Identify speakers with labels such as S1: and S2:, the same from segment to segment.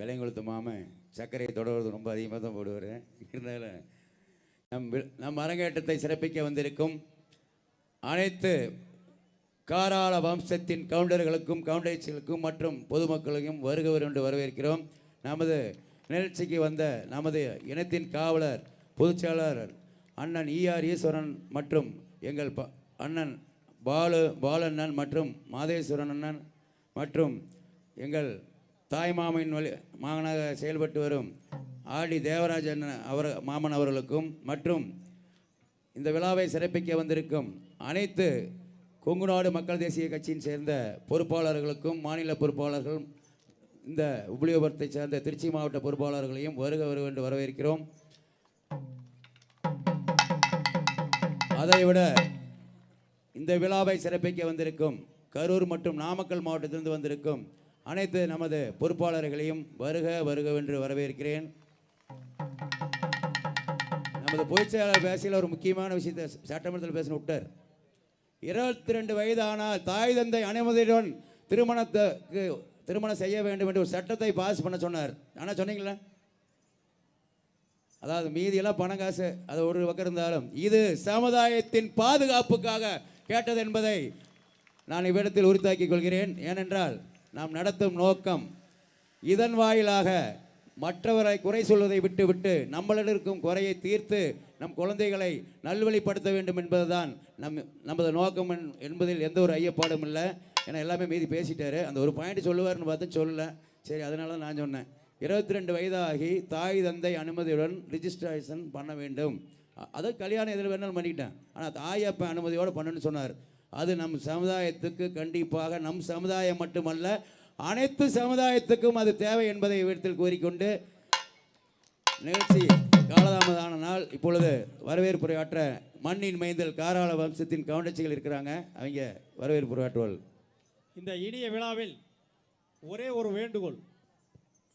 S1: விலைங்குளத்து மாமன் சர்க்கரையை தொடர்வது ரொம்ப அதிகமாக தான் போடுவார். இருந்தாலும் நம் நம் அரங்கேற்றத்தை சிறப்பிக்க வந்திருக்கும் அனைத்து காராள வம்சத்தின் கவுண்டர்களுக்கும் கவுண்டர்ஸுகளுக்கும் மற்றும் பொதுமக்களுக்கும் வருகவர் என்று வரவேற்கிறோம். நமது நிகழ்ச்சிக்கு வந்த நமது இனத்தின் காவலர் பொதுச்செயலாளர் அண்ணன் ஈஆர் ஈஸ்வரன் மற்றும் எங்கள் ப அண்ணன் பாலு பாலண்ணன் மற்றும் மாதேஸ்வரன் அண்ணன் மற்றும் எங்கள் தாய்மாமன் வழி மகனாக செயல்பட்டு வரும் ஆடி தேவராஜன் அவர் மாமன் அவர்களுக்கும் மற்றும் இந்த விழாவை சிறப்பிக்க வந்திருக்கும் அனைத்து கொங்குநாடு மக்கள் தேசிய கட்சியின் சேர்ந்த பொறுப்பாளர்களுக்கும் மாநில பொறுப்பாளர்கள் இந்த உபயோகத்தை சேர்ந்த திருச்சி மாவட்ட பொறுப்பாளர்களையும் வருக வருக என்று வரவேற்கிறோம். அதைவிட இந்த விழாவை சிறப்பிக்க வந்திருக்கும் கரூர் மற்றும் நாமக்கல் மாவட்டத்திலிருந்து வந்திருக்கும் அனைத்து நமது பொறுப்பாளர்களையும் வருக வருகவென்று வரவேற்கிறேன். நமது பொதுச் செயலாளர் பேசையில் ஒரு முக்கியமான விஷயத்தை சட்டமன்றத்தில் பேசின விட்டார். இருபத்தி ரெண்டு வயதானால் தாய் தந்தை அனுமதியுடன் திருமணத்துக்கு திருமணம் செய்ய வேண்டும் என்று ஒரு சட்டத்தை பாஸ் பண்ண சொன்னார். ஆனால் சொன்னீங்களா அதாவது மீதியெல்லாம் பணம் காசு அது ஒரு பக்கம் இருந்தாலும் இது சமுதாயத்தின் பாதுகாப்புக்காக கேட்டது என்பதை நான் இவ்விடத்தில் உறுத்தாக்கிக் கொள்கிறேன். ஏனென்றால் நாம் நடத்தும் நோக்கம் இதன் வாயிலாக மற்றவரை குறை சொல்வதை விட்டுவிட்டு நம்மளிடம் இருக்கும் குறையை தீர்த்து நம் குழந்தைகளை நல்வழிப்படுத்த வேண்டும் என்பதுதான் நம் நமது நோக்கம் என்பதில் எந்த ஒரு ஐயப்பாடும் இல்லை. ஏன்னா எல்லாமே மீதி பேசிட்டாரு. அந்த ஒரு பாயிண்ட் சொல்லுவார்னு பார்த்து சொல்லல. சரி அதனால தான் நான் சொன்னேன். இருபத்தி ரெண்டு வயதாகி தாய் தந்தை அனுமதியுடன் ரிஜிஸ்ட்ரேஷன் பண்ண வேண்டும். அதை கல்யாணம் எதில் வேணாலும் பண்ணிக்கிட்டேன். ஆனால் தாய் அப்பா அனுமதியோடு பண்ணணும்னு சொன்னார். அது நம் சமுதாயத்துக்கு கண்டிப்பாக நம் சமுதாயம் மட்டுமல்ல அனைத்து சமுதாயத்துக்கும் அது தேவை என்பதை இவ்விடத்தில் கூறிக்கொண்டு நிகழ்ச்சி காலதாமதான நாள். இப்பொழுது வரவேற்புரையாற்ற மண்ணின் மைந்தல் காராள வம்சத்தின் கவுண்டச்சிகள் இருக்கிறாங்க. அவங்க வரவேற்புரையாற்றுவாள்.
S2: இந்த இனிய விழாவில் ஒரே ஒரு வேண்டுகோள்.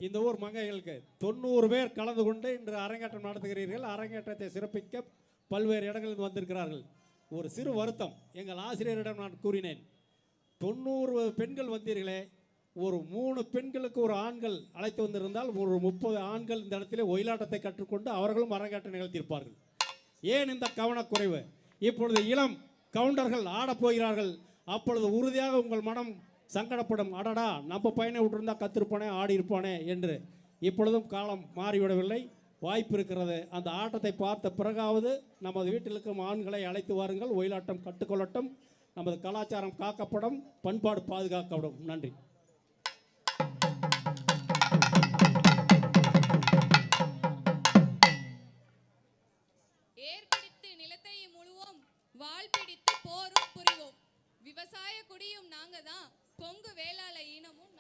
S2: இந்த ஊர் மங்கைகளுக்கு தொண்ணூறு பேர் கலந்து கொண்டு இன்று அரங்கேற்றம் நடத்துகிறீர்கள். அரங்கேற்றத்தை சிறப்பிக்க பல்வேறு இடங்களில் வந்திருக்கிறார்கள். ஒரு சிறு வருத்தம். எங்கள் ஆசிரியரிடம் நான் கூறினேன் தொண்ணூறு பெண்கள் வந்தீர்களே ஒரு மூணு பெண்களுக்கு ஒரு ஆண்கள் அழைத்து வந்திருந்தால் ஒரு முப்பது ஆண்கள் இந்த இடத்திலே ஒயிலாட்டத்தை கற்றுக்கொண்டு அவர்களும் அரங்கேற்றம் நிகழ்த்தியிருப்பார்கள். ஏன் இந்த கவனக்குறைவு? இப்பொழுது இளம் கவுண்டர்கள் ஆடப் போகிறார்கள். அப்பொழுது உறுதியாக உங்கள் மனம் சங்கடப்படும். அடடா நம்ம பையனை விட்டுருந்தா கத்திருப்பானே ஆடி இருப்பானே என்று. இப்பொழுதும் காலம் மாறிவிடவில்லை. வாய்ப்பு இருக்கிறது அந்த ஆட்டத்தை பார்த்த பிறகாவது நமது வீட்டில் இருக்கும் ஆண்களை அழைத்து வாருங்கள். ஒயிலாட்டம் கற்றுக்கொள்ளட்டும் நமது கலாச்சாரம் காக்கப்படும். பண்பாடு பாதுகாக்கப்படும். நன்றி.
S3: ஏர்பிடித்து நிலத்தை முழுவோம் வாழ் பிடித்து போரும் புரிவோம். விவசாய குடியும் நாங்க தான் கொங்கு வேளாள இனமும்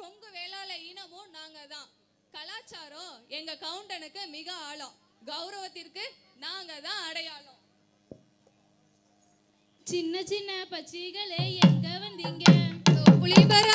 S3: கொங்கு வேளாள இனமும் நாங்க தான் கலாச்சாரம் எங்க கவுண்டனுக்கு மிக ஆழம். கௌரவத்திற்கு நாங்க தான் அடையாளம்.
S4: சின்ன சின்ன பச்சிகளே எங்க வந்தீங்க?
S3: புலிபர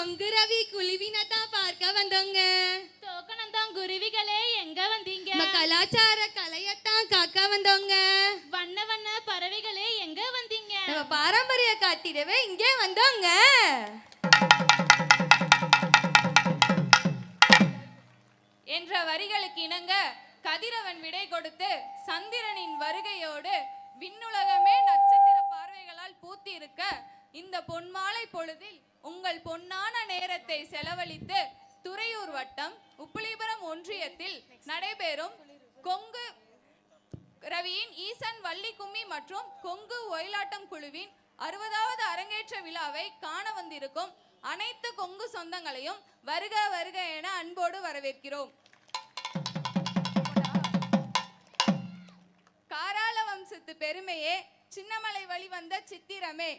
S3: வந்தீங்க நம்ம கொங்கு ரவி குழுவினை தான் பார்க்க வந்தோங்க.
S4: தோக்கணந்தான் குருவிகளே எங்க வந்தீங்க?
S3: நம்ம கலாச்சார கலையத்தான் காக்க வந்தோங்க.
S4: வண்ண வண்ண பறவைகளே எங்க வந்தீங்க?
S3: நம்ம பாரம்பரிய காட்டிடவே இங்கே வந்தோங்க.
S5: என்ற வரிகளுக்கு இணங்க கதிரவன் விடை கொடுத்து சந்திரனின் வருகையோடு விண்ணுலகமே நட்சத்திர பார்வைகளால் பூத்திருக்க இந்த பொன்மாலை பொழுதில் உங்கள் பொன்னான நேரத்தை செலவழித்து துறையூர் வட்டம் உப்பிலிபுரம் ஒன்றியத்தில் நடைபெறும் கொங்கு ரவியின் ஈசன் வள்ளி கும்மி மற்றும் கொங்கு ஒயிலாட்டம் குழுவின் அறுபதாவது அரங்கேற்ற விழாவை காண வந்திருக்கும் அனைத்து கொங்கு சொந்தங்களையும் வருக வருக என அன்போடு வரவேற்கிறோம். காராள வம்சத்து பெருமையே சின்னமலை வழி வந்த சித்திரமே.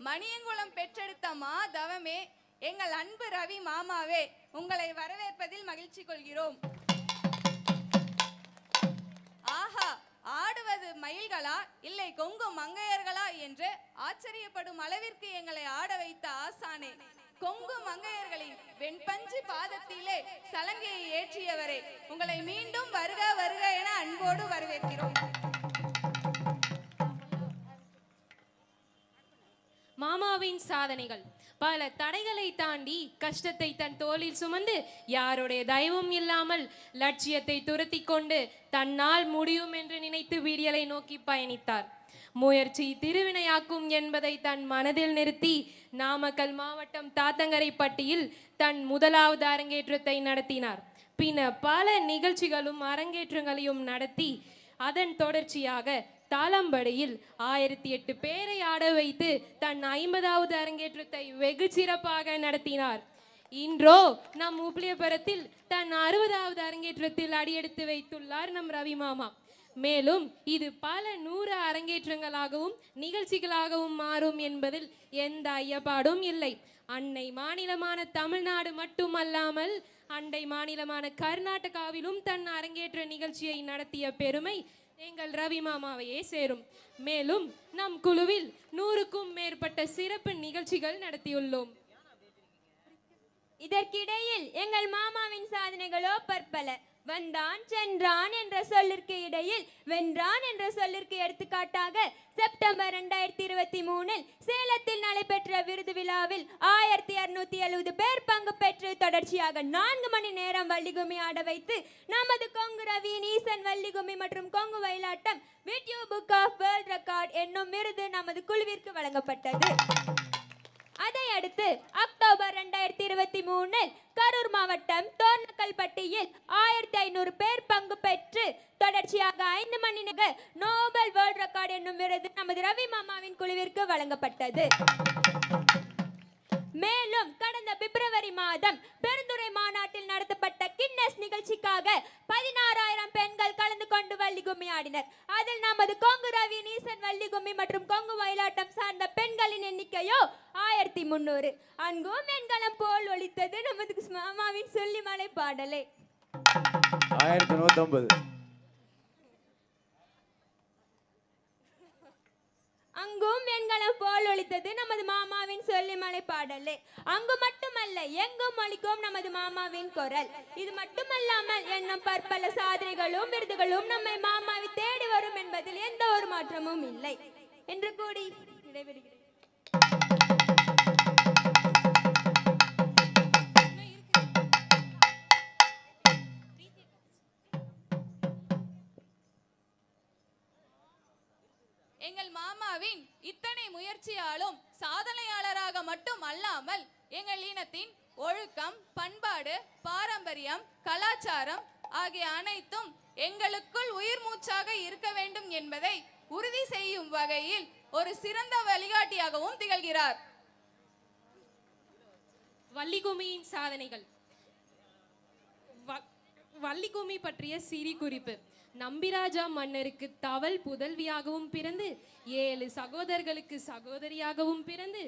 S5: மணியங்குளம் பெற்றெடுத்த மா தவமே எங்கள் அன்பு ரவி மாமாவே உங்களை வரவேற்பதில் மகிழ்ச்சி கொள்கிறோம். ஆஹா ஆடுவது மயில்களா இல்லை கொங்கு மங்கையர்களா என்று ஆச்சரியப்படும் அளவிற்கு எங்களை ஆட வைத்த ஆசானே. கொங்கு மங்கையர்களின் வெண்பஞ்சு பாதத்திலே சலங்கையை ஏற்றியவரே உங்களை மீண்டும் வருக வருக என அன்போடு வரவேற்கிறோம்.
S4: மாமாவின் சாதனைகள். பல தடைகளை தாண்டி கஷ்டத்தை தன் தோளில் சுமந்து யாருடைய தயவும் இல்லாமல் லட்சியத்தை துரத்தி கொண்டு தன்னால் முடியும் என்று நினைத்து விடியலை நோக்கி பயணித்தார். முயற்சி திருவினையாக்கும் என்பதை தன் மனதில் நிறுத்தி நாமக்கல் மாவட்டம் தாத்தங்கரைப்பட்டியில் தன் முதலாவது அரங்கேற்றத்தை நடத்தினார். பின்னர் பல நிகழ்ச்சிகளும் அரங்கேற்றங்களையும் நடத்தி அதன் தொடர்ச்சியாக தாளம்படியில் ஆயிரத்தி எட்டு பேரை ஆட வைத்து தன் ஐம்பதாவது அரங்கேற்றத்தை வெகு சிறப்பாக நடத்தினார். இன்றோ நம் உப்ளியபுரத்தில் தன் அறுபதாவது அரங்கேற்றத்தில் அடியெடுத்து வைத்துள்ளார் நம் ரவி மாமா. மேலும் இது பல நூறு அரங்கேற்றங்களாகவும் நிகழ்ச்சிகளாகவும் மாறும் என்பதில் எந்த ஐயப்பாடும் இல்லை. அன்னை மாநிலமான தமிழ்நாடு மட்டுமல்லாமல் அண்டை மாநிலமான கர்நாடகாவிலும் தன் அரங்கேற்ற நிகழ்ச்சியை நடத்திய பெருமை எங்கள் ரவி மாமாவையே சேரும். மேலும் நம் குழுவில் நூறுக்கும் மேற்பட்ட சிறப்பு நிகழ்ச்சிகள் நடத்தியுள்ளோம்.
S6: இதற்கிடையில் எங்கள் மாமாவின் சாதனைகளோ பற்பல. வந்தான் சென்றான் என்ற சொல்லிற்கு இடையில் வென்றான் என்ற சொல்லிற்கு எடுத்துக்காட்டாக செப்டம்பர் ரெண்டாயிரத்தி இருபத்தி மூணில் சேலத்தில் நடைபெற்ற விருது விழாவில் ஆயிரத்தி இருநூத்தி எழுபது பேர் பங்கு பெற்று தொடர்ச்சியாக நான்கு மணி நேரம் வள்ளிகுமி ஆட வைத்து நமது கொங்கு ரவியின் ஈசன் வள்ளிகுமி மற்றும் Kongu Vayalattam video book of world record என்னும் விருது நமது குழுவிற்கு வழங்கப்பட்டது. அதை அடுத்து அக்டோபர் ரெண்டாயிரத்தி இருபத்தி மூணில் கரூர் மாவட்டம் தோர்னக்கல்பட்டியில் ஆயிரத்தி ஐநூறு பேர் பங்கு பெற்று தொடர்ச்சியாக ஐந்து மணி நிகழ் நோபல் வேர்ல்ட் ரெக்கார்டு என்னும் விருது நமது ரவி மாமாவின் குழுவிற்கு வழங்கப்பட்டது. மேலும் கடந்த பிப்ரவரி மாதம் பெருந்துறை மாநாட்டில் நடத்தப்பட்ட கின்னஸ் நிகழ்ச்சிக்காக பதினாறாயிரம் பெண்கள் கலந்து கொண்டு வள்ளிகும்மி ஆடினர். அதில் நமது கொங்கு ரவி நீசன் வள்ளிகும்மி மற்றும் கொங்கு மயிலாட்டம் சார்ந்த பெண்களின் எண்ணிக்கையோ ஆயிரத்தி முன்னூறு. அங்கும் எண்களம் போல் ஒலித்தது நமது மாமாவின் சொல்லிமலை பாடலே.
S1: ஆயிரத்தி நூத்தி
S6: அங்கும் வெண்கலம் போல் ஒழித்தது நமது மாமாவின் சொல்லிமலை பாடலே. அங்கு மட்டுமல்ல எங்கும் ஒழிக்கும் நமது மாமாவின் குரல். இது மட்டுமல்லாமல் என்னும் பற்பல சாதனைகளும் விருதுகளும் நம்மை மாமாவை தேடி வரும் என்பதில் எந்த ஒரு மாற்றமும் இல்லை. என்று கூடி விடைபெறுகிறேன்.
S5: எங்கள் மாமாவின் இத்தனை முயற்சியாலும் சாதனையாளராக மட்டும் அல்லாமல் எங்கள் இனத்தின் ஒழுக்கம் பண்பாடு பாரம்பரியம் கலாச்சாரம் ஆகிய அனைத்தும் எங்களுக்குள் உயிர் மூச்சாக இருக்க வேண்டும் என்பதை உறுதி செய்யும் வகையில் ஒரு சிறந்த வழிகாட்டியாகவும் திகழ்கிறார்.
S4: வள்ளிகுமியின் சாதனைகள். வ- வள்ளிகுமி பற்றிய சிறி குறிப்பு. நம்பிராஜா மன்னருக்கு தவல் புதல்வியாகவும் பிறந்து ஏழு சகோதரர்களுக்கு சகோதரியாகவும் பிறந்து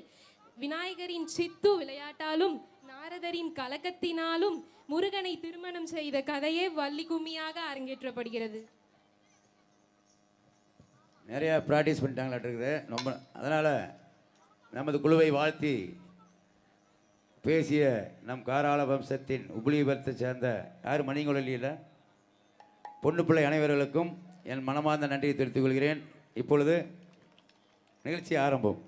S4: விநாயகரின் சித்து விளையாட்டாலும் நாரதரின் கலக்கத்தினாலும் முருகனை திருமணம் செய்த கதையே வள்ளிகும்மியாக அரங்கேற்றப்படுகிறது.
S1: நிறையா ப்ராக்டிஸ் பண்ணிட்டாங்களாட்டிருக்குது ரொம்ப அதனால் நமது குழுவை வாழ்த்தி பேசிய நம் காராள வம்சத்தின் உபலிபரத்தை சேர்ந்த யார்? மணிங்குழலியில் பொண்ணு பிள்ளை அனைவர்களுக்கும் என் மனமார்ந்த நன்றியை தெரிவித்துக் கொள்கிறேன். இப்பொழுது நிகழ்ச்சி ஆரம்பம்.